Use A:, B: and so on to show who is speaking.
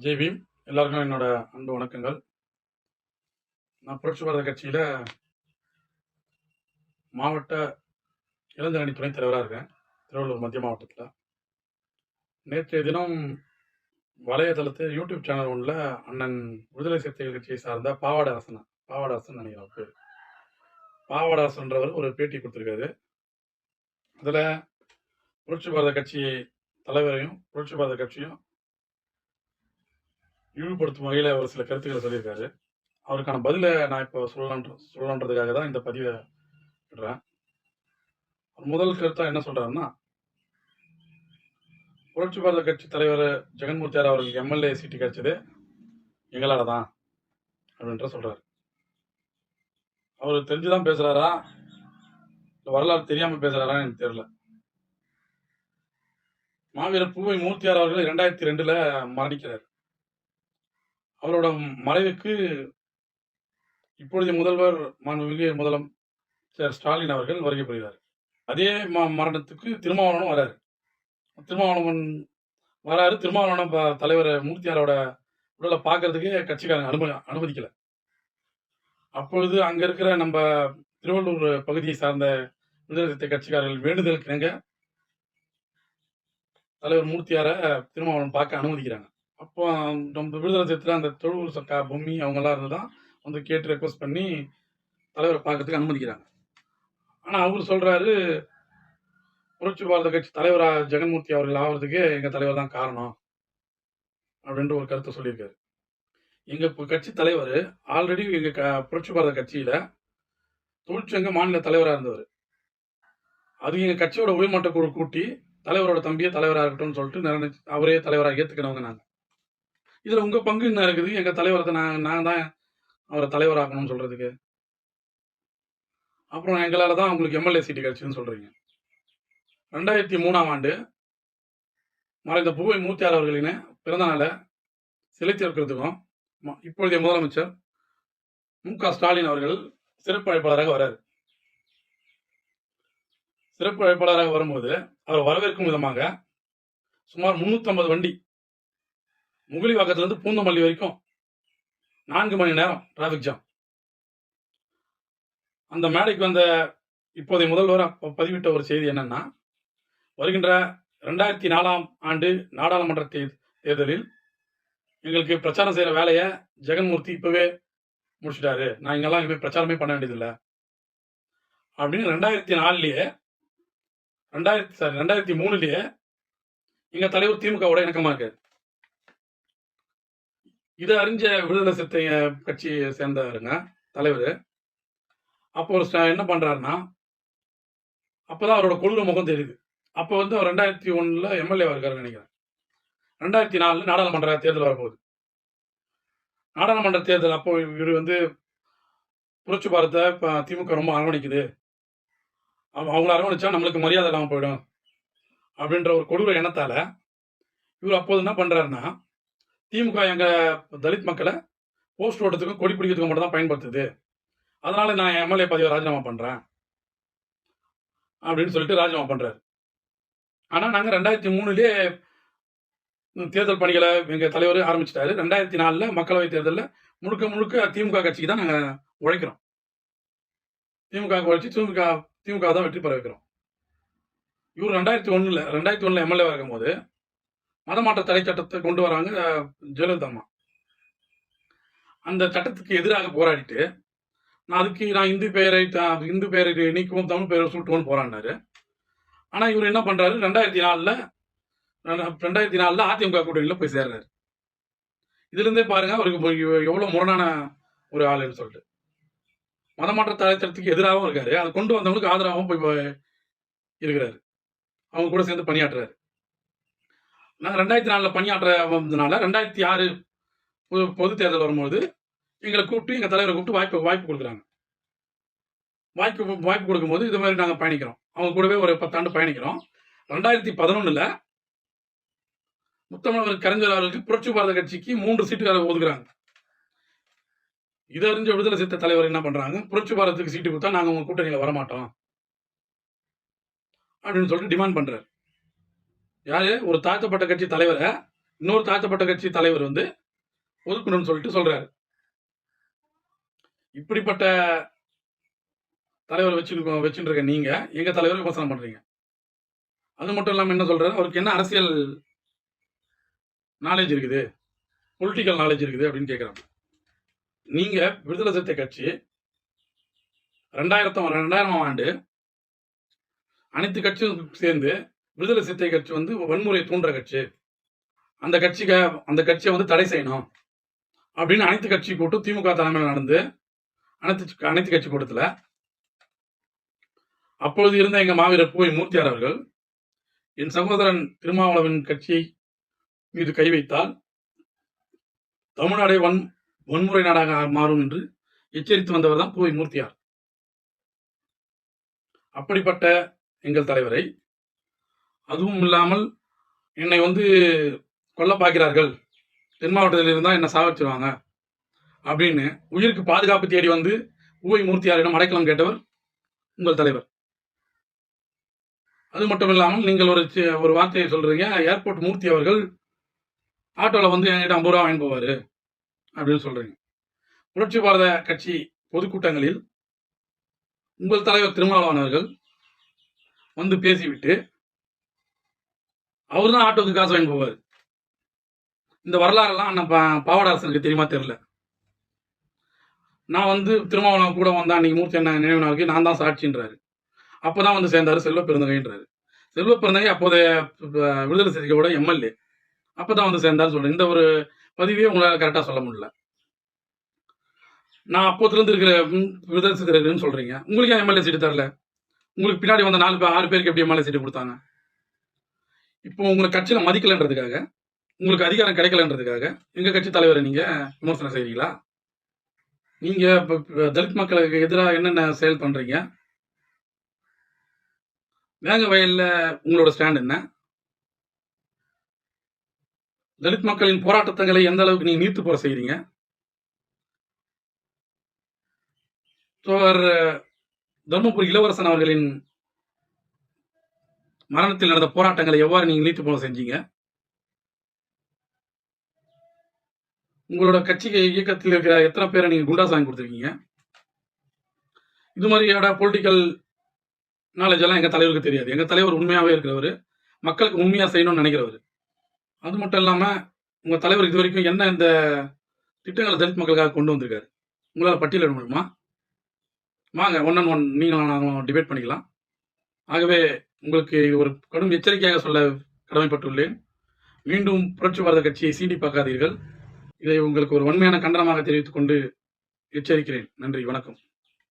A: ஜெய் பீம். எல்லாருக்கும் என்னோட அன்பு வணக்கங்கள். நான் புரட்சி பாரத கட்சியில் மாவட்ட இளைஞரணி துணைத் தலைவராக இருக்கேன். திருவள்ளூர் மத்திய மாவட்டத்தில். நேற்றைய தினம் வலையதளத்து யூடியூப் சேனல் ஒன்றில் அண்ணன் விடுதலை சிறுத்தைகள் கட்சியை சார்ந்த பாவாட அரசன் பாவாட அரசன் நினைக்கிறேன் பேர் பாவாட அரசன்றவர் ஒரு பேட்டி கொடுத்துருக்காரு. அதில் புரட்சி பாரத கட்சி தலைவரையும் புரட்சி பாரத கட்சியும் இழிவுபடுத்தும் வகையில் ஒரு சில கருத்துக்களை சொல்லியிருக்காரு. அவருக்கான பதிலை நான் இப்போ சொல்லலான்ற சொல்லலான்றதுக்காக தான் இந்த பதிவை விடுறேன். அவர் முதல் கருத்தா என்ன சொல்றாருன்னா புரட்சி பாரத கட்சி தலைவர் ஜெகன்மூர்த்தியார் அவருக்கு எம்எல்ஏ சீட்டு கிடைச்சது எங்களால தான் அப்படின்ற சொல்றாரு. அவர் தெரிஞ்சுதான் பேசுறாரா? இல்லை வரலாறு தெரியாம பேசுறாரான்னு எனக்கு தெரியல. மாவீரர் பூவை மூர்த்தியார் அவர்கள் இரண்டாயிரத்தி ரெண்டுல மரணிக்கிறார். அவரோட மறைவுக்கு இப்பொழுதைய முதல்வர் மாண்புமிகு முதலமைச்சர் ஸ்டாலின் அவர்கள் வருகை புரிகிறார். அதே ம- மரணத்துக்கு திருமாவளவனும் வராரு. திருமாவளவன் வராரு. திருமாவளவன் ப- தலைவர் மூர்த்தியாரோட உடலை பார்க்கறதுக்கே கட்சிக்காரங்க அனுமதி அனுமதிக்கல. அப்பொழுது அங்க இருக்கிற நம்ம திருவள்ளூர் பகுதியை சார்ந்த விடுதலை கட்சிக்காரர்கள் வேண்டுதலுக்கு இணங்க தலைவர் மூர்த்தியார திருமாவளவன் பார்க்க அனுமதிக்கிறாங்க. அப்போ நம்ம விடுதலை சிறுத்தையில அந்த தொழுவூர் சக்கா பொம்மி அவங்கெல்லாம் இருந்து தான் வந்து கேட்டு ரெக்வஸ்ட் பண்ணி தலைவரை பார்க்கறதுக்கு அனுமதிக்கிறாங்க. ஆனால் அவர் சொல்கிறாரு புரட்சி பாரத கட்சி தலைவராக ஜெகன்மூர்த்தி அவர்கள் ஆகிறதுக்கு எங்கள் தலைவர் தான் காரணம் அப்படின்ற ஒரு கருத்தை சொல்லியிருக்காரு. எங்கள் கட்சி தலைவர் ஆல்ரெடி எங்கள் க- புரட்சி பாரத கட்சியில் தொழிற்சங்க மாநில தலைவராக இருந்தவர். அது எங்கள் கட்சியோட உயர்மட்ட குழு கூட்டி தலைவரோட தம்பியே தலைவராக இருக்கட்டும்னு சொல்லிட்டு நிர்ணயிச்சு அவரே தலைவராக ஏத்துக்கினவங்க நாங்கள் இதுல உங்க பங்கு என்ன இருக்குது? எங்க தலைவரத்தை நான் நான் தான் அவரை தலைவராகணும்னு சொல்றதுக்கு. அப்புறம் எங்களால தான் உங்களுக்கு எம்எல்ஏ சீட்டு கிடைச்சுன்னு சொல்றீங்க. ரெண்டாயிரத்தி மூணாம் ஆண்டு மறைந்த புகை மூர்த்தியார் அவர்களின் பிறந்த நாளை சிலை சேர்க்கிறதுக்கும் இப்பொழுதைய முதலமைச்சர் மு க ஸ்டாலின் அவர்கள் சிறப்பு அழைப்பாளராக வராரு சிறப்பு அழைப்பாளராக வரும்போது அவர் வரவேற்கும் விதமாக சுமார் 350 வண்டி முகிலிவாக்கத்துல இருந்து பூந்தமல்லி வரைக்கும் நான்கு மணி நேரம் டிராஃபிக் ஜாம் அந்த மேடைக்கு வந்த இப்போதைய முதல்வர் பதிவிட்ட ஒரு செய்தி என்னன்னா வருகின்ற ரெண்டாயிரத்தி நாலாம் ஆண்டு நாடாளுமன்ற தே- தேர்தலில் எங்களுக்கு பிரச்சாரம் செய்கிற வேலையை ஜெகன்மூர்த்தி இப்போவே முடிச்சுட்டாரு. நான் இங்கெல்லாம் போய் பிரச்சாரமே பண்ண வேண்டியதில்லை. அப்படின்னு ரெண்டாயிரத்தி நாலுலேயே ரெண்டாயிரத்தி சாரி ரெண்டாயிரத்தி மூணுலேயே எங்கள் தலைவர் திமுகவோட இணக்கமாக இருக்காரு. இதை அறிஞ்ச விடுதலை சிறுத்தை கட்சியை சேர்ந்தவருங்க தலைவர். அப்போ ஒரு என்ன பண்ணுறாருன்னா அப்போ தான் அவரோட கொள்கை முகம் தெரியுது. அப்போ வந்து அவர் ரெண்டாயிரத்தி ஒன்றில் எம்எல்ஏ இருக்காருன்னு நினைக்கிறேன். ரெண்டாயிரத்தி நாலில் நாடாளுமன்ற தேர்தல் வரப்போகுது. நாடாளுமன்ற தேர்தல் அப்போ இவர் வந்து புரட்சி பாரத்தை இப்போ திமுக ரொம்ப அரவணைக்குது. அவ- அவங்கள அரவணைச்சா நம்மளுக்கு மரியாதை இல்லாமல் போயிடும். அப்படின்ற ஒரு கொடூர எண்ணத்தால் இவர் அப்போது என்ன பண்ணுறாருன்னா திமுக எங்க தலித் மக்களை போஸ்ட் ஓட்டத்துக்கும் கொடி பிடிக்கிறதுக்கும் மட்டும் தான் பயன்படுத்துது. அதனால நான் எம்எல்ஏ பதவியை ராஜினாமா பண்றேன். அப்படின்னு சொல்லிட்டு ராஜினாமா பண்றாரு. ஆனால் நாங்கள் ரெண்டாயிரத்தி மூணுலேயே தேர்தல் பணிகளை எங்கள் தலைவர் ஆரம்பிச்சிட்டாரு. ரெண்டாயிரத்தி நாலில் மக்களவை தேர்தலில் முழுக்க முழுக்க திமுக கட்சிக்கு தான் நாங்கள் உழைக்கிறோம். திமுக உழைச்சி திமுக திமுக தான் வெற்றி பெற வைக்கிறோம். இவர் ரெண்டாயிரத்தி ஒன்றில் ரெண்டாயிரத்தி ஒன்றில் எம்எல்ஏ இருக்கும்போது மதமாற்ற தடை சட்டத்தை கொண்டு வராங்க ஜெயலலிதா அம்மா. அந்த சட்டத்துக்கு எதிராக போராடிட்டு நான் அதுக்கு நான் இந்து பெயரை இந்து பெயரை நீக்கவும் தமிழ் பெயரை சுட்டுவோம்னு போராடினாரு. ஆனால் இவர் என்ன பண்ணுறாரு ரெண்டாயிரத்தி நாலில் ரெண்டாயிரத்தி நாலில் அதிமுக கூட்டணியில் போய் சேர்றாரு. இதுலேருந்தே பாருங்க அவருக்கு எவ்வளோ முரணான ஒரு ஆளுன்னு சொல்லிட்டு. மதமாற்ற தடைச்சட்டத்துக்கு எதிராகவும் இருக்காரு. அதை கொண்டு வந்தவங்களுக்கு ஆதரவாகவும் போய் போய் இருக்கிறாரு. அவங்க கூட சேர்ந்து பணியாற்றுறாரு. நான் ரெண்டாயிரத்தி நாலில் பணியாற்ற வந்ததுனால ரெண்டாயிரத்தி ஆறு பொது தேர்தல் வரும்போது எங்களை கூப்பிட்டு எங்கள் தலைவரை கூப்பிட்டு வாய்ப்பு வாய்ப்பு கொடுக்குறாங்க. வாய்ப்பு வாய்ப்பு கொடுக்கும்போது இது மாதிரி நாங்கள் பயணிக்கிறோம். அவங்க கூடவே ஒரு பத்தாண்டு பயணிக்கிறோம். ரெண்டாயிரத்தி பதினொன்றில் முத்தமிழர் கலைஞர் அவர்களுக்கு புரட்சி பாரத கட்சிக்கு மூன்று சீட்டுகளை ஒதுக்குறாங்க. இதை அறிஞ்ச விடுதலை சிறுத்தை தலைவர் என்ன பண்ணுறாங்க புரட்சி பாரதத்துக்கு சீட்டு கொடுத்தா நாங்கள் உங்கள் கூட்டணியில் வரமாட்டோம். அப்படின்னு சொல்லிட்டு டிமாண்ட் பண்ணுறாரு யார்? ஒரு தாழ்த்தப்பட்ட கட்சி தலைவரை இன்னொரு தாழ்த்தப்பட்ட கட்சி தலைவர் வந்து ஒதுக்கணும்னு சொல்லிட்டு சொல்றாரு. இப்படிப்பட்ட தலைவர் வச்சு வச்சுட்டு இருக்க நீங்க எங்க தலைவரை விமர்சனம் பண்றீங்க? அது மட்டும் இல்லாமல் என்ன சொல்றாரு? அவருக்கு என்ன அரசியல் நாலேஜ் இருக்குது? பொலிட்டிக்கல் நாலேஜ் இருக்குது அப்படின்னு கேட்குறாங்க நீங்க விடுதலை சிறுத்தை கட்சி ரெண்டாயிரத்தம் ரெண்டாயிரமாம் ஆண்டு அனைத்து கட்சியும் சேர்ந்து விடுதலை சிறுத்தை கட்சி வந்து வன்முறை தூண்டுற கட்சி. அந்த கட்சிக்கு அந்த கட்சியை வந்து தடை செய்யணும். அப்படின்னு அனைத்து கட்சி கூட்டம் திமுக தலைமையில் நடந்து அனைத்து அனைத்து கட்சி கூட்டத்தில். அப்பொழுது இருந்த எங்கள் மாவீரர் பூவை மூர்த்தியார் அவர்கள் என் சகோதரன் திருமாவளவன் கட்சியை மீது கை வைத்தால் தமிழ்நாடே வன் வன்முறை நாடாக மாறும் என்று எச்சரித்து வந்தவர் தான் பூவை மூர்த்தியார். அப்படிப்பட்ட எங்கள் தலைவரை அதுவும் இல்லாமல் என்னை வந்து கொல்ல பார்க்கிறார்கள் தென் மாவட்டத்தில் இருந்தால் என்னை சாவச்சிருவாங்க அப்படின்னு உயிருக்கு பாதுகாப்பு தேடி வந்து உவை மூர்த்தியாரிடம் அடைக்கலம் கேட்டவர் உங்கள் தலைவர். அது மட்டும் இல்லாமல் நீங்கள் ஒரு ஒரு வார்த்தையை சொல்கிறீங்க ஏர்போர்ட் மூர்த்தி அவர்கள் ஆட்டோவில் வந்து என்கிட்ட ஐம்பது ரூபா வாங்கி போவார் அப்படின்னு சொல்கிறீங்க புரட்சி பாரத கட்சி பொதுக்கூட்டங்களில் உங்கள் தலைவர் திருமாவளவன் அவர்கள் வந்து பேசிவிட்டு அவர் தான் ஆட்டோக்கு காசு வாங்கி போவார். இந்த வரலாறுலாம் அண்ணன் பா பாவடாசனுக்கு தெரியுமா தெரில நான் வந்து திருமாவளவன் கூட வந்தா அன்னைக்கு மூர்த்தி அண்ணன் நினைவு நாளுக்கு நான் தான் சாட்சின்றாரு. அப்பதான் வந்து சேர்ந்தாரு செல்வ பெருந்தகைன்றாரு. செல்வ பெருந்தகை அப்போதைய விடுதலை சிறுத்தையோட எம்எல்ஏ. அப்பதான் வந்து சேர்ந்தாரு சொல்றேன். இந்த ஒரு பதிவையே உங்களால் கரெக்டாக சொல்ல முடியல. நான் அப்போத்துல இருந்து இருக்கிற விடுதலை சிறுத்தைகள்னு சொல்றீங்க. உங்களுக்கு ஏன் எம்எல்ஏ சீட்டு தரல? உங்களுக்கு பின்னாடி வந்த நாலு பேர் ஆறு பேருக்கு எப்படி எம்எல்ஏ சீட்டு கொடுத்தாங்க? இப்போ உங்களை கட்சியில மதிக்கலன்றதுக்காக உங்களுக்கு அதிகாரம் கிடைக்கலன்றதுக்காக எங்க கட்சி தலைவரை நீங்க விமர்சனம் செய்றீங்களா? நீங்க இப்போ தலித் மக்களுக்கு எதிராக என்னென்ன செயல் பண்றீங்க? வேங்க வயல்ல உங்களோட ஸ்டாண்ட் என்ன? தலித் மக்களின் போராட்டத்தங்களை எந்த அளவுக்கு நீங்க நீர்த்து போற செய்றீங்க? தோழர் தர்மபுரி இளவரசன் அவர்களின் மரணத்தில் நடந்த போராட்டங்களை எவ்வாறு நீங்க நீட்டு போக செஞ்சீங்க? உங்களோட கட்சி இயக்கத்தில் இருக்கிற எத்தனை பேரை நீங்க குண்டா சாங்கி கொடுத்துருக்கீங்க? இது மாதிரியோட பொலிட்டிக்கல் நாலேஜ் எல்லாம் எங்க தலைவருக்கு தெரியாது. எங்க தலைவர் உண்மையாவே இருக்கிறவர். மக்களுக்கு உண்மையா செய்யணும்னு நினைக்கிறவர். அது மட்டும் இல்லாம உங்க தலைவர் இது வரைக்கும் என்ன இந்த திட்டங்களை தலித் மக்களுக்காக கொண்டு வந்திருக்காரு? உங்களால் பட்டியலிட முடியுமா? வாங்க ஒன் அண்ட் ஒன் நீங்களும் நாங்களும் டிபேட் பண்ணிக்கலாம். ஆகவே உங்களுக்கு ஒரு கடும் எச்சரிக்கையாக சொல்ல கடமைப்பட்டுள்ளேன். மீண்டும் புரட்சி பாரத கட்சியை சீண்டி பார்க்காதீர்கள். இதை உங்களுக்கு ஒரு வன்மையான கண்டனமாக தெரிவித்துக் கொண்டு எச்சரிக்கிறேன். நன்றி வணக்கம்.